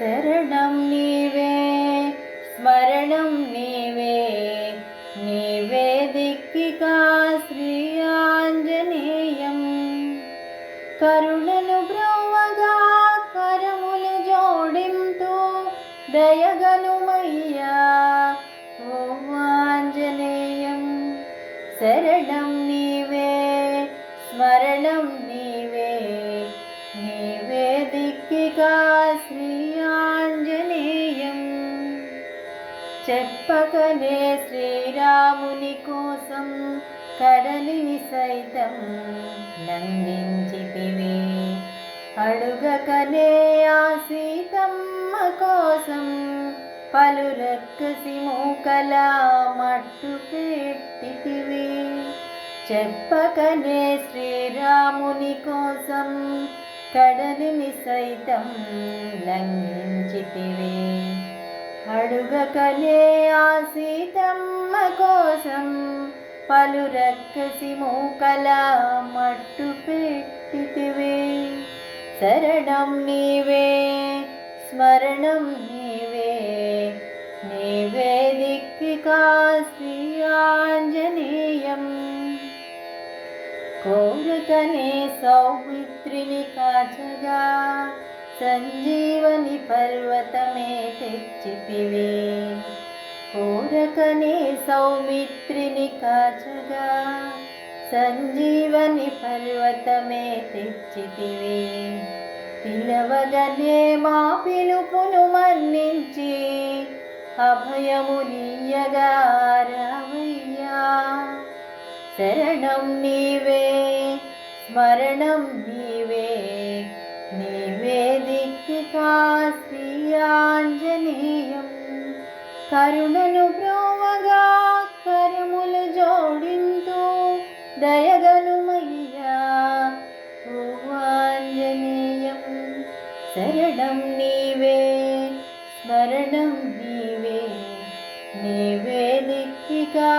శరణం నీవే స్మరణం నీవే నీవే దిక్కికా శ్రీ ఆంజనేయం కరుణను బ్రోవగా కరములు జోడింతు దయగనుమయ్యా ఓ ఆంజనేయం శరణం నీవే స్మరణం చెప్పకనే శ్రీరాముని కోసం కడలిని సైతం నందించితివి. అడుగకనే ఆ సీతమ్మ కోసం పలు రక్కసి మూకలా మట్టు పెట్టితివి. చెప్పకనే శ్రీరాముని కోసం కడలిని సైతం లంఘించితివే. అడుగకలే ఆ సీతమ్మ కోసం పలు రక్కసి మూకల మట్టు పెట్టితివి. శరణం నీవే స్మరణం నీవే నీవే దిక్కికా శ్రీ ఆంజనేయం కోరుకనే సౌమిత్రిని కాచగా సంజీవని పర్వతమే తెచ్చితివి. కోరకనే సౌమిత్రిని కాచగా సంజీవని పర్వతమే తెచ్చితివి. పిలవగనే మా పిలుపును మన్నించి అభయము నీయగా రావయ్యా. శరణం నీవే స్మరణం నీవే నీవే దిక్కికా శ్రీ ఆంజనేయం కరుణను బ్రోవగా కరములు జోడింతు దయగనుమయ్యా ఓ ఆంజనేయం శరణం నీవే స్మరణం నీవే నీవే దిక్కిగా